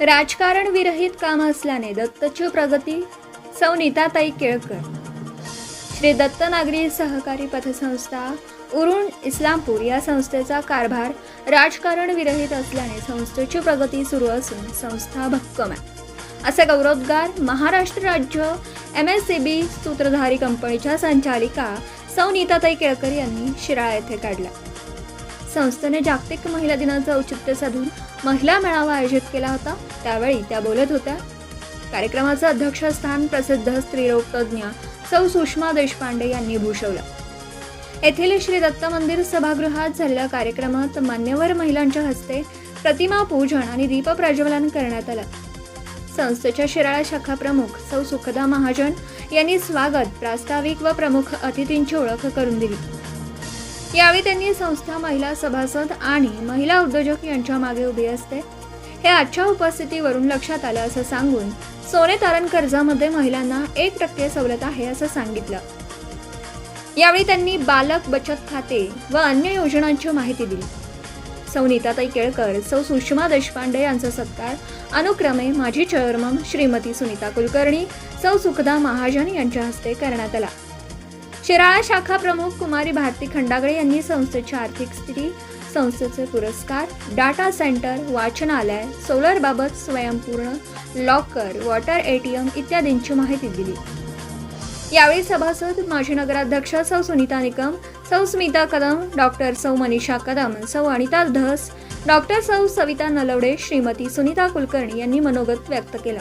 राजकारण विरहित काम असल्याने दत्तची प्रगती सौ नीताताई केळकर. श्री दत्त नागरी सहकारी पतसंस्था उरुण इस्लामपूर या संस्थेचा कारभार राजकारण विरहित असल्याने संस्थेची प्रगती सुरू असून संस्था भक्कम आहे. असे गौरवोद्गार महाराष्ट्र राज्य एम एस सी बी सूत्रधारी कंपनीच्या संचालिका सौ नीताताई केळकर यांनी शिराळा येथे काढला. संस्थेने जागतिक महिला दिनाचं औचित्य साधून महिला मेळावा आयोजित केला होता. त्यावेळी त्या बोलत होत्या कार्यक्रमाचं अध्यक्षस्थान प्रसिद्ध स्त्रीरोगतज्ञ सौ सुषमा देशपांडे यांनी भूषवलं. येथील श्री दत्त मंदिर सभागृहात झालेल्या कार्यक्रमात मान्यवर महिलांच्या हस्ते प्रतिमा पूजन आणि दीप प्रज्वलन करण्यात आलं. संस्थेच्या शिराळा शाखा प्रमुख सौ सुखदा महाजन यांनी स्वागत प्रास्ताविक व प्रमुख अतिथींची ओळख करून दिली. यावेळी त्यांनी संस्था महिला सभासद आणि महिला उद्योजक यांच्या मागे उभी असते. हे आजच्या उपस्थितीवरून लक्षात आलं असं सांगून सोने तारण कर्जामध्ये महिलांना एक टक्के सवलत आहे असं सांगितलं. यावेळी त्यांनी बालक बचत खाते व अन्य योजनांची माहिती दिली. सौ नीताताई केळकर सौ सुषमा देशपांडे यांचा सत्कार. अनुक्रमे माजी चेअरमन श्रीमती सुनीता कुलकर्णी सौ सुखदा महाजन यांच्या हस्ते करण्यात आला. शिराळा शाखा प्रमुख कुमारी भारती खंडागळे यांनी संस्थेची आर्थिक स्थिती संस्थेचे पुरस्कार डाटा सेंटर वाचनालय सोलरबाबत स्वयंपूर्ण लॉकर वॉटर एटीएम इत्यादींची माहिती दिली. यावेळी सभासद माजी नगराध्यक्ष सौ सुनीता निकम सौ स्मिता कदम डॉक्टर सौ मनीषा कदम सौ अनिता धस डॉक्टर सौ सविता नलवडे श्रीमती सुनीता कुलकर्णी यांनी मनोगत व्यक्त केला.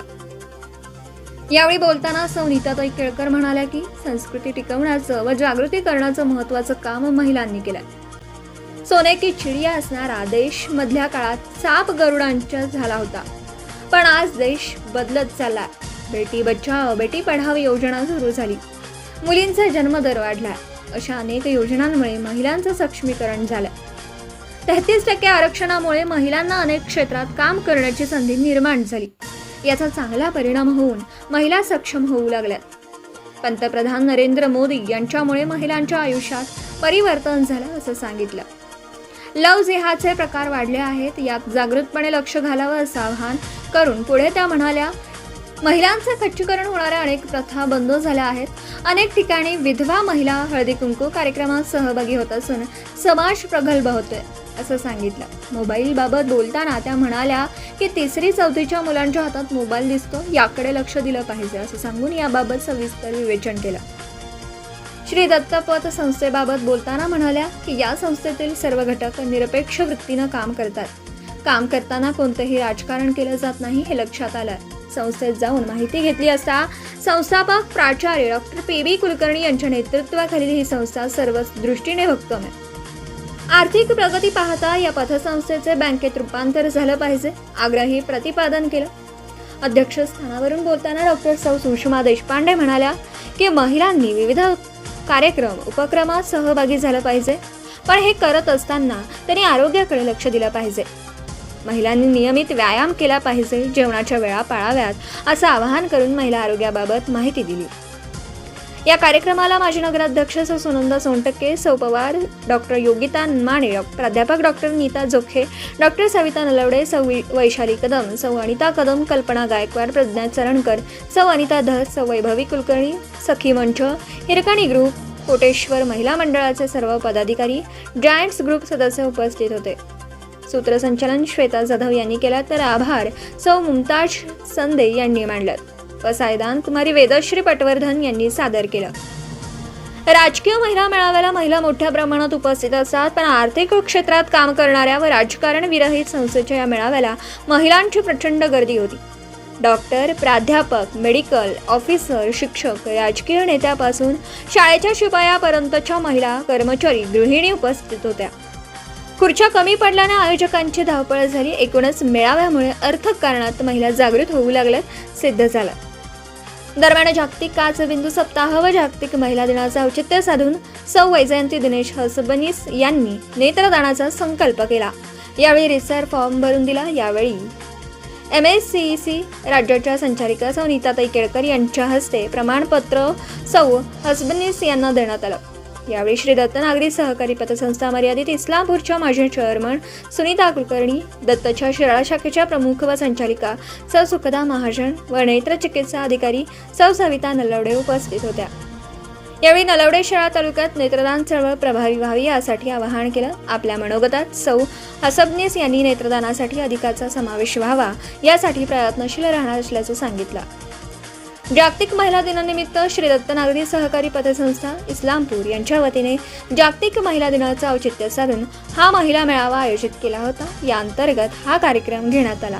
यावेळी बोलताना सौ नीताताई केळकर म्हणाल्या की संस्कृती टिकवण्याचं व जागृती करण्याचं महत्त्वाचं काम महिलांनी केलं सोने की चिडिया असणारा देश मधल्या काळात साप गरुडांच्या झाला होता. पण आज देश बदलत चाललाय. बेटी बचाव बेटी पढाव योजना सुरू झाली. मुलींचा जन्मदर वाढलाय. अशा अनेक योजनांमुळे महिलांचं सक्षमीकरण झालं तेहतीस टक्के आरक्षणामुळे महिलांना अनेक क्षेत्रात काम करण्याची संधी निर्माण झाली. याचा चांगला परिणाम होऊन महिला सक्षम होऊ लागल्यात पंतप्रधान नरेंद्र मोदी यांच्यामुळे महिलांच्या आयुष्यात परिवर्तन झालं असं सांगितलं. लव जेहाचे प्रकार वाढले आहेत यात जागृतपणे लक्ष घालावं असं आवाहन करून पुढे त्या म्हणाल्या महिलांचे खच्चीकरण होणाऱ्या अनेक प्रथा बंद झाल्या आहेत. अनेक ठिकाणी विधवा महिला हळदी कुंकू कार्यक्रमात सहभागी होत असून समाज प्रगल्भ होतोय. असं सांगितलं. मोबाईलबाबत बोलताना त्या म्हणाल्या की तिसरी चौथीच्या मुलांच्या हातात मोबाईल दिसतो याकडे लक्ष दिलं पाहिजे असं सांगून याबाबत सविस्तर विवेचन केलं. श्री दत्तपथ संस्थेबाबत बोलताना म्हणाल्या की या संस्थेतील सर्व घटक निरपेक्ष वृत्तीनं काम करतात. काम करताना कोणतंही राजकारण केलं जात नाही हे लक्षात आलं. संस्थेत जाऊन माहिती घेतली असता संस्थापक प्राचार्य डॉक्टर पी बी कुलकर्णी यांच्या नेतृत्वाखालील ही संस्था सर्वच दृष्टीने भक्कम आहे. आर्थिक प्रगती पाहता या पतसंस्थेचे बँकेत रूपांतर झालं पाहिजे आग्रही प्रतिपादन केलं. अध्यक्षस्थानावरून बोलताना डॉक्टर सौ सुषमा देशपांडे म्हणाल्या की महिलांनी विविध कार्यक्रम उपक्रमात सहभागी झालं पाहिजे पण हे करत असताना त्यांनी आरोग्याकडे लक्ष दिलं पाहिजे. महिलांनी नियमित व्यायाम केला पाहिजे जेवणाच्या वेळा पाळाव्यात असं आवाहन करून महिला आरोग्याबाबत माहिती दिली. या कार्यक्रमाला माजी नगराध्यक्ष सौ सुनंदा सोनटक्के सौ पवार डॉक्टर योगिता माने प्राध्यापक डॉक्टर नीता जोखे डॉक्टर सविता नलवडे सौ वैशाली कदम सौ अनिता कदम कल्पना गायकवाड प्रज्ञा चरणकर सौ अनिता धस सौ वैभवी कुलकर्णी सखी मंच हिरकणी ग्रुप कोटेश्वर महिला मंडळाचे सर्व पदाधिकारी जायंट्स ग्रुप सदस्य उपस्थित होते. सूत्रसंचालन श्वेता जाधव यांनी केलं तर आभार सौ मुमताज संदे यांनी मांडलं. पसायदान कुमारी वेदश्री पटवर्धन यांनी सादर केलं. राजकीय महिला मेळाव्याला महिला मोठ्या प्रमाणात उपस्थित असतात पण आर्थिक क्षेत्रात काम करणाऱ्या व राजकारण विरहित संस्थेच्या या मेळाव्याला महिलांची प्रचंड गर्दी होती. डॉक्टर प्राध्यापक मेडिकल ऑफिसर शिक्षक राजकीय नेत्यापासून शाळेच्या शिपायापर्यंतच्या महिला कर्मचारी गृहिणी उपस्थित होत्या. खुर्च्या कमी पडल्याने आयोजकांची धावपळ झाली. एकूणच मेळाव्यामुळे अर्थकारणात महिला जागृत होऊ लागल्यात सिद्ध झालं. दरम्यान जागतिक काचबिंदू सप्ताह व जागतिक महिला दिनाचं औचित्य साधून सौ वैजयंती दिनेश हसबनीस यांनी नेत्रदानाचा संकल्प केला. यावेळी रिसर फॉर्म भरून दिला. यावेळी एम एस सी सी राज्याच्या संचालिका सौ नीताताई केळकर यांच्या हस्ते प्रमाणपत्र सौ हसबनीस यांना देण्यात आलं. यावेळी श्री दत्त नागरी सहकारी पतसंस्था मर्यादित इस्लामपूरच्या माजी चेअरमन सुनीता कुलकर्णी दत्तच्या शिराळा शाखेच्या प्रमुख व संचालिका सौ सुखदा महाजन व नेत्र चिकित्सा अधिकारी सौ सविता नलवडे उपस्थित होत्या. यावेळी नलवडे शाळा तालुक्यात नेत्रदान चळवळ प्रभावी व्हावी यासाठी आवाहन केलं. आपल्या मनोगतात सौ हसबनीस यांनी नेत्रदानासाठी अधिकाचा समावेश व्हावा यासाठी प्रयत्नशील राहणार असल्याचं सांगितलं. जागतिक महिला दिनानिमित्त श्री दत्तनागरी सहकारी पतसंस्था इस्लामपूर यांच्या वतीने जागतिक महिला दिनाचं औचित्य साधून हा महिला मेळावा आयोजित केला होता. या अंतर्गत हा कार्यक्रम घेण्यात आला.